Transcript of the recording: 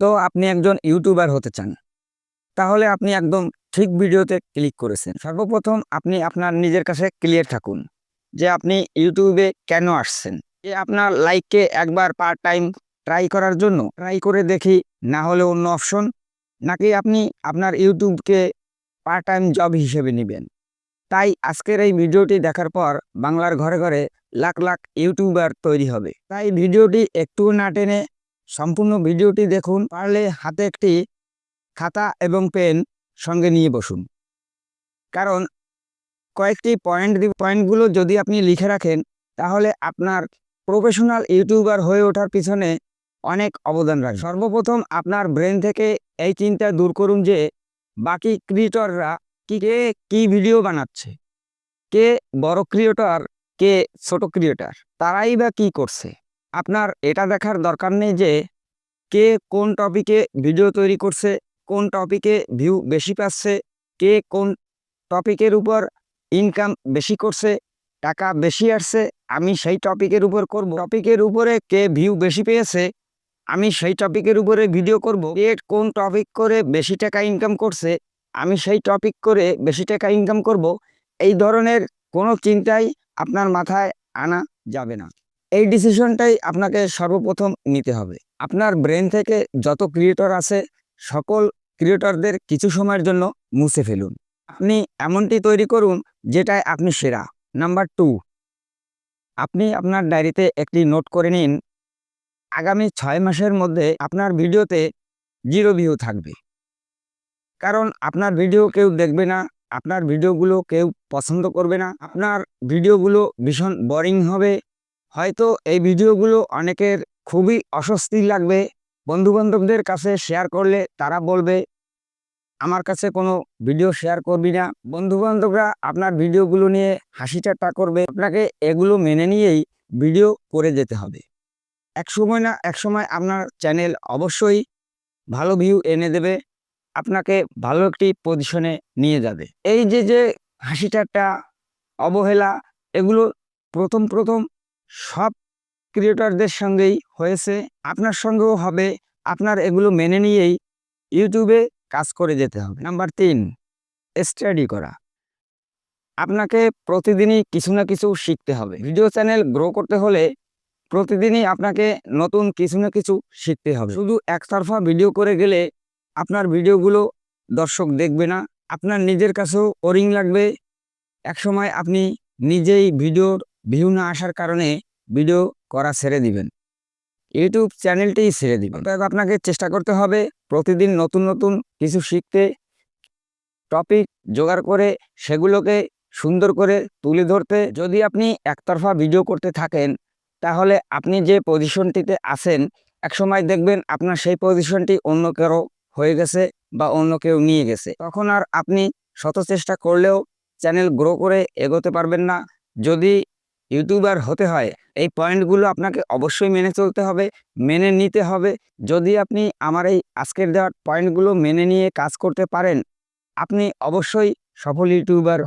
তো আপনি একজন ইউটিউবার হতে চান, তাহলে আপনি একদম ঠিক ভিডিওতে ক্লিক করেছেন। সর্বপ্রথম আপনি আপনার নিজের কাছে ক্লিয়ার থাকুন যে আপনি ইউটিউবে কেন আসছেন। যে আপনার লাইককে একবার পার্ট টাইম ট্রাই করার জন্য ট্রাই করে দেখি, না হলে অন্য অপশন নাকি আপনি আপনার ইউটিউবকে পার্ট টাইম জব হিসেবে নেবেন। তাই আজকের এই ভিডিওটি দেখার পর বাংলার ঘরে ঘরে লাখ লাখ ইউটিউবার তৈরি হবে। তাই ভিডিওটি একটু না টেনে সম্পূর্ণ ভিডিওটি দেখুন। পারলে হাতে একটি খাতা এবং পেন সঙ্গে নিয়ে বসুন। কারণ কয়েকটি পয়েন্ট পয়েন্টগুলো যদি আপনি লিখে রাখেন, তাহলে আপনার প্রফেশনাল ইউটিউবার হয়ে ওঠার পিছনে অনেক অবদান রাখে সর্বপ্রথম আপনার ব্রেন থেকে এই চিন্তা দূর করুন যে, বাকি ক্রিয়েটররা কি, কে কী ভিডিও বানাচ্ছে? কে বড় ক্রিয়েটর, কে ছোট ক্রিয়েটর? তারাই বা কী করছে? আপনার এটা দেখার দরকার নেই যে কে কোন টপিকে ভিডিও তৈরি করছে, কোন টপিকে ভিউ বেশি পাচ্ছে, কে কোন টপিকের উপর ইনকাম বেশি করছে, টাকা বেশি আসছে, আমি সেই টপিকের উপর করব। টপিকের উপরে কে ভিউ বেশি পেয়েছে, আমি সেই টপিকের উপরে ভিডিও করব। কে কোন টপিক করে বেশি টাকা ইনকাম করছে, আমি সেই টপিক করে বেশি টাকা ইনকাম করব। এই ধরনের কোনো চিন্তাই আপনার মাথায় আনা যাবে না। এই ডিসিশনটাই আপনাকে সর্বপ্রথম নিতে হবে। আপনার ব্রেন থেকে যত ক্রিয়েটর আছে, সকল ক্রিয়েটরদের কিছু সময়ের জন্য মুছে ফেলুন। আপনি এমনটি তৈরি করুন, যেটায় আপনি সেরা। নাম্বার টু আপনি আপনার ডায়েরিতে একটি নোট করে নিন। আগামী ছয় মাসের মধ্যে আপনার ভিডিওতে জিরো ভিউ থাকবে। কারণ আপনার ভিডিও কেউ দেখবে না, আপনার ভিডিওগুলো কেউ পছন্দ করবে না। আপনার ভিডিওগুলো ভীষণ বোরিং হবে হয়তো এই ভিডিওগুলো অনেকের খুবই অস্বস্তি লাগবে। বন্ধুবান্ধবদের কাছে শেয়ার করলে তারা বলবে, আমার কাছে কোনো ভিডিও শেয়ার করবি না। বন্ধুবান্ধবরা আপনার ভিডিওগুলো নিয়ে হাসি ঠাট্টা করবে। আপনাকে এগুলো মেনে নিয়েই ভিডিও করে যেতে হবে। এক সময় না, এক সময় আপনার চ্যানেল অবশ্যই ভালো ভিউ এনে দেবে। আপনাকে ভালো একটি পজিশনে নিয়ে যাবে। এই যে যে হাসি ঠাট্টা অবহেলা, এগুলো প্রথম প্রথম সব ক্রিয়েটরদের সঙ্গেই হয়েছে, আপনার সঙ্গেও হবে। আপনার এগুলো মেনে নিয়েই ইউটিউবে কাজ করে যেতে হবে। নাম্বার তিন, স্টাডি করা। আপনাকে প্রতিদিনই কিছু না কিছু শিখতে হবে। ভিডিও চ্যানেল গ্রো করতে হলে প্রতিদিনই আপনাকে নতুন কিছু না কিছু শিখতে হবে। শুধু একতরফা ভিডিও করে গেলে আপনার ভিডিওগুলো দর্শক দেখবে না। আপনার নিজের কাছেও বোরিং লাগবে। একসময় আপনি নিজেই ভিডিওর ভিউ না আসার কারণে ভিডিও করা ছেড়ে দিবেন। ইউটিউব চ্যানেলটিই ছেড়ে দিবেন। অতএব আপনাকে চেষ্টা করতে হবে প্রতিদিন নতুন নতুন কিছু শিখতে টপিক জোগাড় করে সেগুলোকে সুন্দর করে তুলে ধরতে। যদি আপনি একতরফা ভিডিও করতে থাকেন, তাহলে আপনি যে পজিশনটিতে আছেন, একসময় দেখবেন আপনার সেই পজিশনটি অন্য কারও হয়ে গেছে বা অন্য কেউ নিয়ে গেছে। তখন আর আপনি শত চেষ্টা করলেও চ্যানেল গ্রো করে এগোতে পারবেন না। যদি ইউটিউবার হতে হয়, এই পয়েন্টগুলো আপনাকে অবশ্যই মেনে চলতে হবে, মেনে নিতে হবে। যদি আপনি আমার এই আজকের দেওয়ার পয়েন্টগুলো মেনে নিয়ে কাজ করতে পারেন, আপনি অবশ্যই সফল ইউটিউবার